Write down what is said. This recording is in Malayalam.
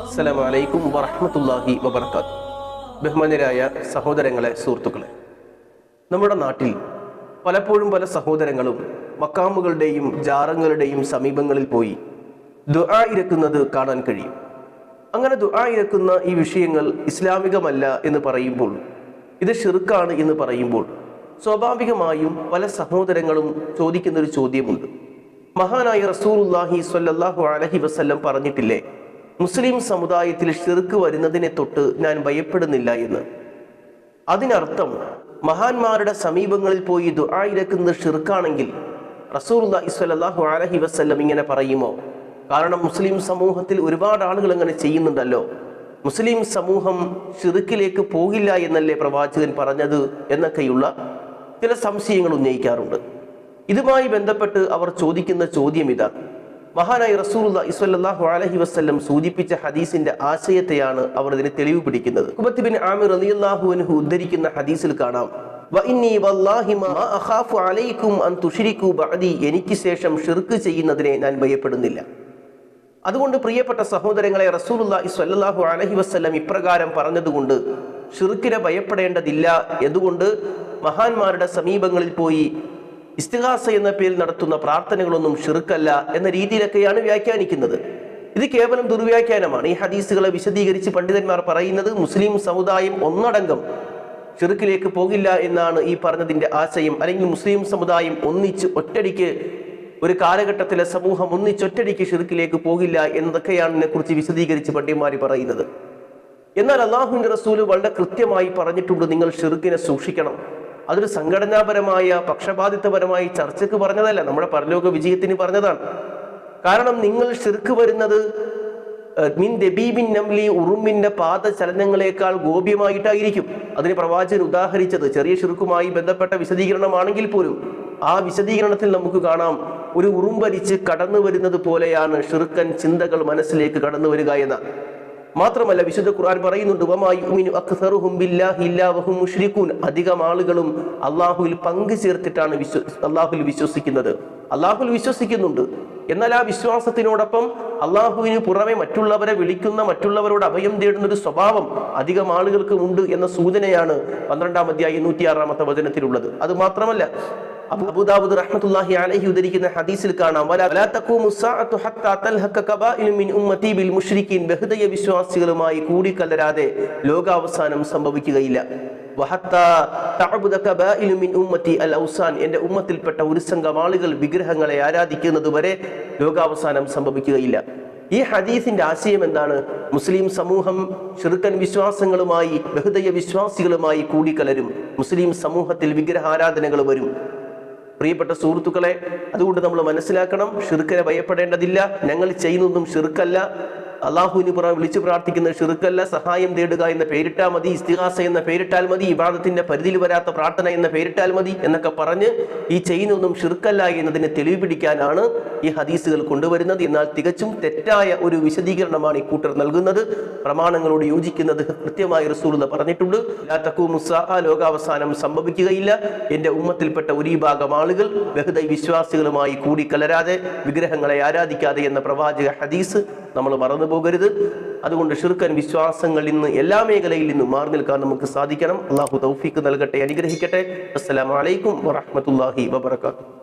അസ്സലാമു വറഹമത്തല്ലാഹി വബർക്കാത്തു ബഹുമാന്യരായ സഹോദരങ്ങളെ സുഹൃത്തുക്കളെ നമ്മുടെ നാട്ടിൽ പലപ്പോഴും പല സഹോദരങ്ങളും മക്കാമുകളുടെയും ജാറങ്ങളുടെയും സമീപങ്ങളിൽ പോയി ദുആ ഇരക്കുന്നത് കാണാൻ കഴിയും. അങ്ങനെ ദുആ ഇരക്കുന്ന ഈ വിഷയങ്ങൾ ഇസ്ലാമികമല്ല എന്ന് പറയുമ്പോൾ ഇത് ഷിർക്കാണ് എന്ന് പറയുമ്പോൾ സ്വാഭാവികമായും പല സഹോദരങ്ങളും ചോദിക്കുന്ന ഒരു ചോദ്യമുണ്ട്. മഹാനായ റസൂലുള്ളാഹി സ്വല്ലല്ലാഹു അലഹി വസ്ല്ലം പറഞ്ഞിട്ടില്ലേ മുസ്ലിം സമുദായത്തിൽ ഷിർക്ക് വരുന്നതിനെ തൊട്ട് ഞാൻ ഭയപ്പെടുന്നില്ല എന്ന്. അതിനർത്ഥം മഹാന്മാരുടെ സമീപങ്ങളിൽ പോയി ദുആയിരക്കുന്നത് ഷിർക്കാണെങ്കിൽ റസൂലുള്ളാഹി സ്വല്ലല്ലാഹു അലൈഹി വസല്ലം ഇങ്ങനെ പറയുമോ? കാരണം മുസ്ലിം സമൂഹത്തിൽ ഒരുപാട് ആളുകൾ അങ്ങനെ ചെയ്യുന്നുണ്ടല്ലോ. മുസ്ലിം സമൂഹം ചെറുക്കിലേക്ക് പോകില്ല എന്നല്ലേ പ്രവാചകൻ പറഞ്ഞത് എന്നൊക്കെയുള്ള ചില സംശയങ്ങൾ ഉന്നയിക്കാറുണ്ട്. ഇതുമായി ബന്ധപ്പെട്ട് അവർ ചോദിക്കുന്ന ചോദ്യം ഇതാ മഹാനായ റസൂലുള്ള ഇസ്വല്ലാഹു അലഹി വസ്ല്ലം സൂചിപ്പിച്ച ഹദീസിന്റെ ആശയത്തെയാണ് അവർ ഇതിന് തെളിവ് പിടിക്കുന്നത്. കുബത്ത് ബിൻ ആമിർ അൻഹു ഉദ്ധരിക്കുന്ന ഹദീസിൽ കാണാം. "വഇന്നീ വല്ലാഹി മാ അഖാഫു അലൈക്കും അൻ തുശ്രികൂ ബഅദി എനിക്ക് ശേഷം ഷിർക്ക് ചെയ്യുന്നതിനെ ഞാൻ ഭയപ്പെടുന്നില്ല. അതുകൊണ്ട് പ്രിയപ്പെട്ട സഹോദരങ്ങളെ റസൂലുള്ളാഹി സ്വല്ലല്ലാഹു അലഹി വസല്ലം ഇപ്രകാരം പറഞ്ഞതുകൊണ്ട് ഷിർക്കിനെ ഭയപ്പെടേണ്ടതില്ല. എന്തുകൊണ്ട്? മഹാന്മാരുടെ സമീപങ്ങളിൽ പോയി ഇസ്തിഹാസ എന്ന പേരിൽ നടത്തുന്ന പ്രാർത്ഥനകളൊന്നും ഷിർക്കല്ല എന്ന രീതിയിലൊക്കെയാണ് വ്യാഖ്യാനിക്കുന്നത്. ഇത് കേവലം ദുർവ്യാഖ്യാനമാണ്. ഈ ഹദീസുകളെ വിശദീകരിച്ച് പണ്ഡിതന്മാർ പറയുന്നത് മുസ്ലിം സമുദായം ഒന്നടങ്കം ചെറുക്കിലേക്ക് പോകില്ല എന്നാണ് ഈ പറഞ്ഞതിന്റെ ആശയം. അല്ലെങ്കിൽ മുസ്ലിം സമുദായം ഒന്നിച്ച് ഒറ്റടിക്ക് ഒരു കാലഘട്ടത്തിലെ സമൂഹം ഒന്നിച്ചൊറ്റടിക്ക് ഷിർക്കിലേക്ക് പോകില്ല എന്നതൊക്കെയാണ് ഇതിനെക്കുറിച്ച് വിശദീകരിച്ച് പണ്ഡിതന്മാർ പറയുന്നത്. എന്നാൽ അള്ളാഹുവിന്റെ റസൂൽ വളരെ കൃത്യമായി പറഞ്ഞിട്ടുണ്ട് നിങ്ങൾ ഷിർക്കിനെ സൂക്ഷിക്കണം. അതൊരു സംഘടനാപരമായ പക്ഷപാതിത്വപരമായി ചർച്ചയ്ക്ക് പറഞ്ഞതല്ല. നമ്മുടെ പരലോക വിജയത്തിന് പറഞ്ഞതാണ്. കാരണം നിങ്ങൾ ശിർക്ക് വരുന്നത് മിൻ ദബീബിൻ നംലി ഉറുമ്പിന്റെ പാദചലനങ്ങളെക്കാൾ ഗോപ്യമായിട്ടായിരിക്കും. അതിന് പ്രവാചകൻ ഉദാഹരിച്ചത് ചെറിയ ശിർക്കുമായി ബന്ധപ്പെട്ട വിശദീകരണമാണെങ്കിൽ പോലും. ആ വിശദീകരണത്തിൽ നമുക്ക് കാണാം ഒരു ഉറുമ്പരിച്ച് കടന്നു വരുന്നത് പോലെയാണ് ഷിർക്കൻ ചിന്തകൾ മനസ്സിലേക്ക് കടന്നു വരിക എന്ന. മാത്രമല്ല വിശുദ്ധ ഖുർആൻ പറയുന്നുണ്ട് അധികം ആളുകളും അള്ളാഹുവിൽ പങ്കു ചേർത്തിട്ടാണ് വിശ്വ അള്ളാഹുവിൽ വിശ്വസിക്കുന്നത്. അള്ളാഹുൽ വിശ്വസിക്കുന്നുണ്ട്. എന്നാൽ ആ വിശ്വാസത്തിനോടൊപ്പം അള്ളാഹുവിന് പുറമെ മറ്റുള്ളവരെ വിളിക്കുന്ന മറ്റുള്ളവരോട് അഭയം തേടുന്ന ഒരു സ്വഭാവം അധികം ആളുകൾക്കും ഉണ്ട് എന്ന സൂചനയാണ് പന്ത്രണ്ടാം അധ്യായം നൂറ്റിയാറാമത്തെ വചനത്തിലുള്ളത്. അത് മാത്രമല്ല അബൂ അബൂദാവൂദ് റഹ്മത്തുള്ളാഹി അലൈഹി ഉദ്ധരിക്കുന്ന ഹദീസിൽ കാണാം ബഹുദയ വിശ്വാസികളുമായി കൂടിക്കലരാതെ ലോകാവസാനം സംഭവിക്കുകയില്ല. എന്റെ ഉമ്മത്തിൽപ്പെട്ട ഒരു സംഘം ആളുകൾ വിഗ്രഹങ്ങളെ ആരാധിക്കുന്നത് വരെ ലോകാവസാനം സംഭവിക്കുകയില്ല. ഈ ഹദീസിന്റെ ആശയം എന്താണ്? മുസ്ലിം സമൂഹം ചെറുക്കൻ വിശ്വാസങ്ങളുമായി ബഹുദയ വിശ്വാസികളുമായി കൂടിക്കലരും മുസ്ലിം സമൂഹത്തിൽ വിഗ്രഹാരാധനകൾ വരും. പ്രിയപ്പെട്ട സുഹൃത്തുക്കളെ അതുകൊണ്ട് നമ്മൾ മനസ്സിലാക്കണം ഷിർക്കിനെ ഭയപ്പെടേണ്ടതില്ല. ഞങ്ങൾ ചെയ്യുന്നതും ഷിർക്കല്ല അള്ളാഹുവിന് പുറ വിളിച്ചു പ്രാർത്ഥിക്കുന്ന ഷിറുക്കല്ല സഹായം തേടുക എന്ന പേരിട്ടാൽ മതി ഇസ്തിഹാസ എന്ന പേരിട്ടാൽ മതി ഇബാദത്തിന്റെ പരിധിയിൽ വരാത്ത പ്രാർത്ഥന എന്ന പേരിട്ടാൽ മതി എന്നൊക്കെ പറഞ്ഞ് ഈ ചെയ്യുന്നതൊന്നും ഷിറുക്കല്ല എന്നതിനെ തെളിവ് പിടിക്കാനാണ് ഈ ഹദീസുകൾ കൊണ്ടുവരുന്നത്. എന്നാൽ തികച്ചും തെറ്റായ ഒരു വിശദീകരണമാണ് ഈ കൂട്ടർ നൽകുന്നത്. പ്രമാണങ്ങളോട് യോജിക്കുന്നത് കൃത്യമായി റസൂൽ പറഞ്ഞിട്ടുണ്ട്. ലോകാവസാനം സംഭവിക്കുകയില്ല. എന്റെ ഉമ്മത്തിൽപ്പെട്ട ഒരു ഭാഗം ആളുകൾ ബഹുദൈ വിശ്വാസികളുമായി കൂടിക്കലരാതെ വിഗ്രഹങ്ങളെ ആരാധിക്കാതെ എന്ന പ്രവാചക ഹദീസ് നമ്മൾ മറന്നു പോകരുത്. അതുകൊണ്ട് ഷിർക്കൻ വിശ്വാസങ്ങൾ ഇന്ന് എല്ലാ മേഖലയിൽ നിന്നും മാറി നിൽക്കാൻ നമുക്ക് സാധിക്കണം. അള്ളാഹു തൗഫീക്ക് നൽകട്ടെ അനുഗ്രഹിക്കട്ടെ. അസ്സലാമു അലൈക്കും വറഹ്മത്തുള്ളാഹി വബറകാതുഹു.